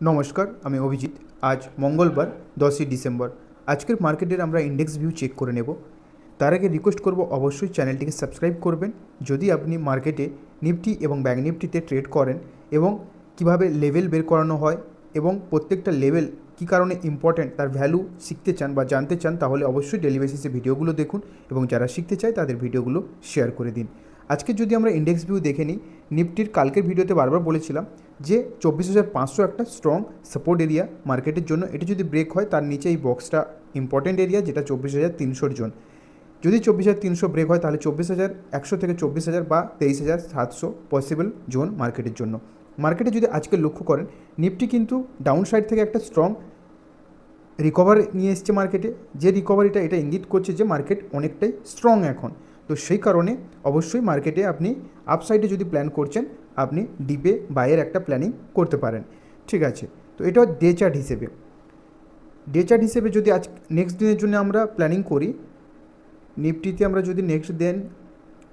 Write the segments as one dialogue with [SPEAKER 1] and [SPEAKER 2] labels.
[SPEAKER 1] নমস্কার, আমি অভিজিৎ। আজ মঙ্গলবার, দশই ডিসেম্বর। আজকের মার্কেটের আমরা ইন্ডেক্স ভিউ চেক করে নেব। তার আগে রিকোয়েস্ট করব, অবশ্যই চ্যানেলটিকে সাবস্ক্রাইব করবেন। যদি আপনি মার্কেটে নিফটি এবং ব্যাঙ্ক নিফটিতে ট্রেড করেন এবং কীভাবে লেভেল বের করানো হয় এবং প্রত্যেকটা লেভেল কী কারণে ইম্পর্ট্যান্ট তার ভ্যালু শিখতে চান বা জানতে চান, তাহলে অবশ্যই ডেলি বেসিসে ভিডিওগুলো দেখুন এবং যারা শিখতে চায়, তাদের ভিডিওগুলো শেয়ার করে দিন। আজকে যদি আমরা ইন্ডেক্স ভিউ দেখে নিই, নিফটির কালকের ভিডিওতে বারবার বলেছিলাম যে চব্বিশ হাজার পাঁচশো একটা স্ট্রং সাপোর্ট এরিয়া মার্কেটের জন্য এটি যদি ব্রেক হয়, তার নিচে এই বক্সটা ইম্পর্টেন্ট এরিয়া যেটা চব্বিশ হাজার তিনশোর জোন। যদি চব্বিশ হাজার তিনশো ব্রেক হয়, তাহলে চব্বিশ হাজার একশো থেকে চব্বিশ হাজার বা তেইশ হাজার সাতশো পসিবল জোন মার্কেটের জন্য। মার্কেটে যদি আজকে লক্ষ্য করেন, নিফটি কিন্তু ডাউন সাইড থেকে একটা স্ট্রং রিকভার নিয়ে এসছে মার্কেটে যে রিকভারিটা এটা ইঙ্গিত করছে যে মার্কেট অনেকটাই স্ট্রং এখন। তো সেই কারণে অবশ্যই মার্কেটে আপনি আপসাইডে যদি প্ল্যান করছেন, আপনি ডিপে বাইয়ের একটা প্ল্যানিং করতে পারেন। ঠিক আছে? তো এটা ডে চার্ট হিসেবে। ডে চার্ট হিসেবে যদি আজ নেক্সট দিনের জন্য আমরা প্ল্যানিং করি নিফটিতে আমরা যদি নেক্সট দেন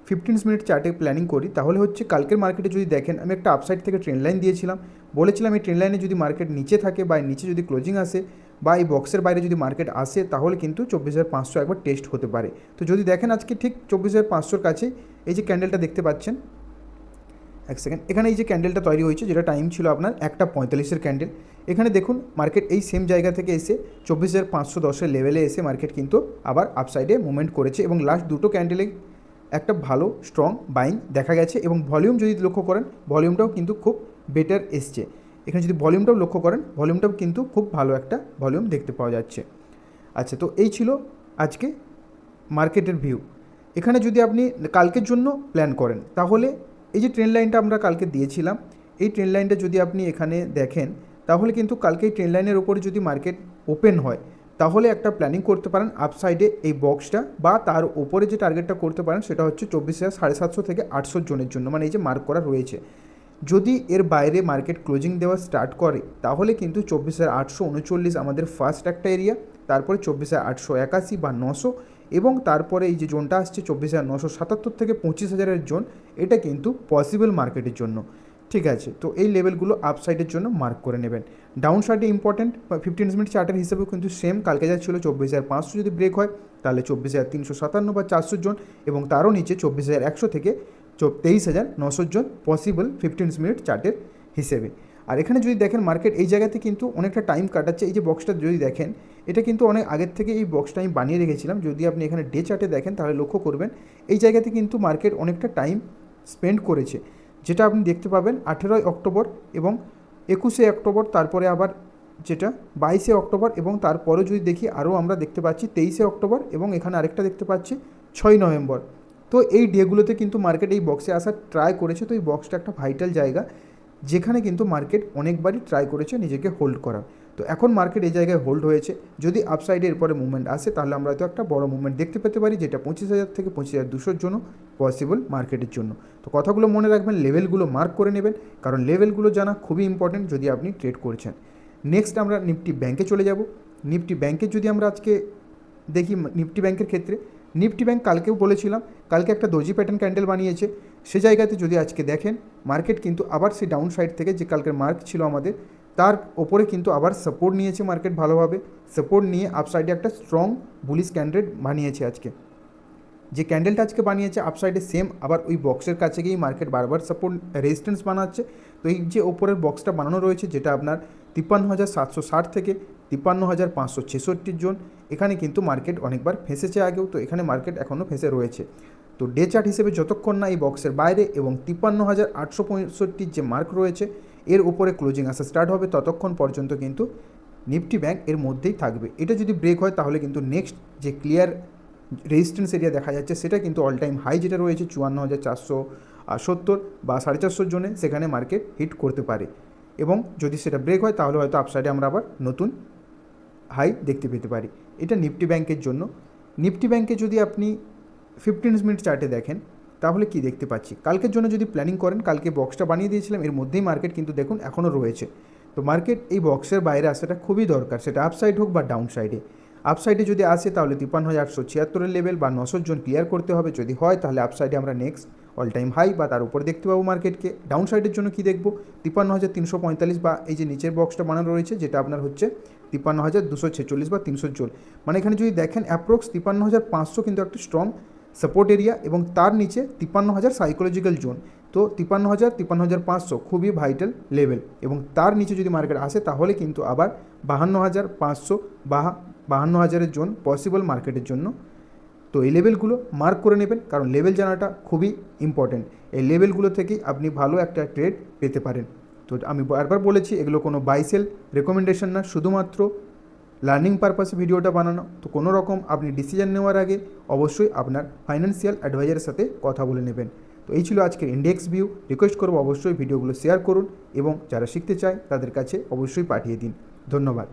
[SPEAKER 1] ফিফটিন মিনিট চার্টে প্ল্যানিং করি, তাহলে হচ্ছে কালকের মার্কেটে যদি দেখেন, আমি একটা আপসাইড থেকে ট্রেন লাইন দিয়েছিলাম। বলেছিলাম এই ট্রেন লাইনে যদি মার্কেট নিচে থাকে বা নিচে যদি ক্লোজিং আসে বা এই বক্সের বাইরে যদি মার্কেট আসে, তাহলে কিন্তু চব্বিশ হাজার পাঁচশো একবার টেস্ট হতে পারে। তো যদি দেখেন আজকে ঠিক চব্বিশ হাজার পাঁচশোর কাছে, এই যে ক্যান্ডেলটা দেখতে পাচ্ছেন, এক সেকেন্ড এখানে এই যে ক্যান্ডেলটা তৈরি হয়েছে, যেটা টাইম ছিল আপনার একটা পঁয়তাল্লিশের ক্যান্ডেল এখানে দেখুন মার্কেট এই সেম জায়গা থেকে এসে চব্বিশ হাজার পাঁচশো দশের লেভেলে এসে মার্কেট কিন্তু আবার আপসাইডে মুভমেন্ট করেছে এবং লাস্ট দুটো ক্যান্ডেলে একটা ভালো স্ট্রং বাইং দেখা গেছে এবং ভলিউম যদি লক্ষ্য করেন ভলিউমটাও কিন্তু খুব বেটার এসছে। এখানে যদি ভলিউমটাও লক্ষ্য করেন, ভলিউমটাও কিন্তু খুব ভালো একটা ভলিউম দেখতে পাওয়া যাচ্ছে। আচ্ছা তো এই ছিল আজকে মার্কেটের ভিউ। এখানে যদি আপনি কালকের জন্য প্ল্যান করেন, তাহলে এই যে ট্রেন লাইনটা আমরা কালকে দিয়েছিলাম, এই ট্রেন লাইনটা যদি আপনি এখানে দেখেন, তাহলে কিন্তু কালকে এই ট্রেন লাইনের ওপরে যদি মার্কেট ওপেন হয়, তাহলে একটা প্ল্যানিং করতে পারেন আপসাইডে এই বক্সটা বা তার ওপরে যে টার্গেটটা করতে পারেন, সেটা হচ্ছে চব্বিশ হাজার সাড়ে সাতশো থেকে আটশো জনের জন্য মানে এই যে মার্ক করা রয়েছে। যদি এর বাইরে মার্কেট ক্লোজিং দেওয়া স্টার্ট করে, তাহলে কিন্তু চব্বিশ হাজার আটশো উনচল্লিশ আমাদের ফার্স্ট একটা এরিয়া, তারপরে চব্বিশ হাজার আটশো একাশি বা নশো, এবং তারপরে এই যে জোনটা আসছে চব্বিশ হাজার নশো সাতাত্তর থেকে পঁচিশ হাজারের জোন, এটা কিন্তু পসিবল মার্কেটের জন্য। ঠিক আছে, তো এই লেভেলগুলো আপসাইডের জন্য মার্ক করে নেবেন। ডাউন সাইডে ইম্পর্টেন্ট ফিফটিন মিনিট চার্টের হিসেবেও কিন্তু সেম কালকে যা ছিল চব্বিশ হাজার পাঁচশো যদি ব্রেক হয়, তাহলে চব্বিশ হাজার তিনশো সাতান্ন বা চারশো জন, এবং তারও নিচে চব্বিশ হাজার একশো থেকে তেইশ হাজার নশো জন পসিবল ফিফটিন মিনিট চার্টের হিসেবে। আর এখানে যদি দেখেন মার্কেট এই জায়গাতে কিন্তু অনেকটা টাইম কাটাচ্ছে। এই যে বক্সটা যদি দেখেন, এটা কিন্তু অনেক আগের থেকে এই বক্সটা আমি বানিয়ে রেখেছিলাম। যদি আপনি এখানে ডে চার্টে দেখেন, তাহলে লক্ষ্য করবেন এই জায়গাতে কিন্তু মার্কেট অনেকটা টাইম স্পেন্ড করেছে। যেটা আপনি দেখতে পাবেন আঠেরোই অক্টোবর এবং একুশে অক্টোবর, তারপরে আবার যেটা বাইশে অক্টোবর এবং তারপরেও যদি দেখি, আরও আমরা দেখতে পাচ্ছি তেইশে অক্টোবর এবং এখানে আরেকটা দেখতে পাচ্ছি ছয় নভেম্বর। তো এই ডেগুলোতে কিন্তু মার্কেট এই বক্সে আসার ট্রাই করেছে। তো এই বক্সটা একটা ভাইটাল জায়গা, যেখানে কিন্তু মার্কেট অনেকবারই ট্রাই করেছে নিজেকে হোল্ড করার। তো এখন মার্কেট এই জায়গায় হোল্ড হয়েছে। যদি আপসাইডে এরপরে মুভমেন্ট আসে, তাহলে আমরা হয়তো একটা বড় মুভমেন্ট দেখতে পেতে পারি, যেটা পঁচিশ হাজার থেকে পঁচিশ হাজার দুশোর জন্য পসিবল মার্কেটের জন্য। তো কথাগুলো মনে রাখবেন লেভেলগুলো মার্ক করে নেবেন, কারণ লেভেলগুলো জানা খুবই ইম্পর্টেন্ট যদি আপনি ট্রেড করছেন। নেক্সট আমরা নিফটি ব্যাংকে চলে যাব। নিফটি ব্যাংকে যদি আমরা আজকে দেখি নিফটি ব্যাংকের ক্ষেত্রে নিফটি ব্যাংক কালকেও বলেছিলাম, কালকে একটা দর্জি প্যাটার্ন ক্যান্ডেল বানিয়েছে। সে জায়গাতে যদি আজকে দেখেন মার্কেট কিন্তু আবার সেই ডাউন সাইড থেকে যে কালকের মার্ক ছিল আমাদের, তার ওপরে কিন্তু আবার সাপোর্ট নিয়েছে মার্কেট ভালোভাবে। সাপোর্ট নিয়ে আপসাইডে একটা স্ট্রং বুলিশ ক্যান্ডেল বানিয়েছে আজকে। যে ক্যান্ডেলটা আজকে বানিয়েছে আপসাইডে সেম আবার ওই বক্সের কাছে গিয়েই মার্কেট বারবার সাপোর্ট রেজিস্ট্যান্স বানাচ্ছে। তো এই যে ওপরের বক্সটা বানানো রয়েছে, যেটা আপনার তিপ্পান্ন হাজার সাতশো ষাট থেকে তিপ্পান্ন হাজার পাঁচশো ছেষট্টির জোন। এখানে কিন্তু মার্কেট অনেকবার ফেঁসেছে আগেও তো এখানে মার্কেট এখনও ফেঁসে রয়েছে। তো ডে চার্ট হিসেবে যতক্ষণ না এই বক্সের বাইরে এবং তিপ্পান্ন হাজার আটশো পঁয়ষট্টির যে মার্ক রয়েছে, এর উপরে ক্লোজিং আসা স্টার্ট হবে ততক্ষণ পর্যন্ত কিন্তু নিফটি ব্যাংক এর মধ্যেই থাকবে। এটা যদি ব্রেক হয় তাহলে কিন্তু নেক্সট যে ক্লিয়ার রেজিস্ট্যান্স এরিয়া দেখা যাচ্ছে সেটা কিন্তু অল টাইম হাই যেটা রয়েছে, চুয়ান্ন হাজার চারশো সত্তর বা সাড়ে চারশোর জন্য সেখানে মার্কেট হিট করতে পারে। এবং যদি সেটা ব্রেক হয়, তাহলে হয়তো আপসাইডে আমরা আবার নতুন হাই দেখতে পেতে পারি। এটা নিফটি ব্যাংকের জন্য। নিফটি ব্যাংকে যদি আপনি ফিফটিন মিনিট চার্টে দেখেন, তাহলে কি দেখতে পাচ্ছি? কালকের জন্য যদি প্ল্যানিং করেন, কালকে বক্সটা বানিয়ে দিয়েছিলাম, এর মধ্যেই মার্কেট কিন্তু দেখুন এখনও রয়েছে। তো মার্কেট এই বক্সের বাইরে আসাটা খুবই দরকার। সেটা আপসাইড হোক বা ডাউন সাইডে আপসাইডে যদি আসে, তাহলে তিপ্পান্ন হাজার আটশো ছিয়াত্তরের লেভেল বা নশোর জন ক্লিয়ার করতে হবে। যদি হয়, তাহলে আপসাইডে আমরা নেক্সট অল টাইম হাই বা তার উপরে দেখতে পাবো মার্কেটকে ডাউন সাইডের জন্য কি দেখব? তিপ্পান্ন হাজার তিনশো পঁয়তাল্লিশ বা এই যে নিচের বক্সটা বানানো রয়েছে, যেটা আপনার হচ্ছে তিপ্পান্ন হাজার দুশো ছেচল্লিশ বা তিনশো চল। মানে এখানে যদি দেখেন অ্যাপ্রক্স তিপ্পান্ন হাজার পাঁচশো কিন্তু একটা স্ট্রং সাপোর্ট এরিয়া এবং তার নিচে তিপ্পান্ন হাজার সাইকোলজিক্যাল জোন তো তিপ্পান্ন হাজার তিপ্পান্ন হাজার পাঁচশো খুবই ভাইটাল লেভেল এবং তার নিচে যদি মার্কেট আসে, তাহলে কিন্তু আবার বাহান্ন হাজার পাঁচশো বা বাহান্ন হাজারের জোন পসিবল মার্কেটের জন্য তো এই লেভেলগুলো মার্ক করে নেবেন, কারণ লেভেল জানাটা খুবই ইম্পর্ট্যান্ট এই লেভেলগুলো থেকেই আপনি ভালো একটা ট্রেড পেতে পারেন। তো আমি বারবার বলেছি, এগুলো কোনো বাইসেল রেকমেন্ডেশন না, শুধুমাত্র লার্নিং পারপাসে ভিডিওটা বানানো। তো কোনো রকম আপনি ডিসিশন নেওয়ার আগে অবশ্যই আপনার ফাইন্যান্সিয়াল অ্যাডভাইজারের সাথে কথা বলে নেবেন। তো এই ছিল আজকের ইন্ডেক্স ভিউ রিকোয়েস্ট করব অবশ্যই ভিডিওগুলো শেয়ার করুন এবং যারা শিখতে চায় তাদের কাছে অবশ্যই পাঠিয়ে দিন। ধন্যবাদ।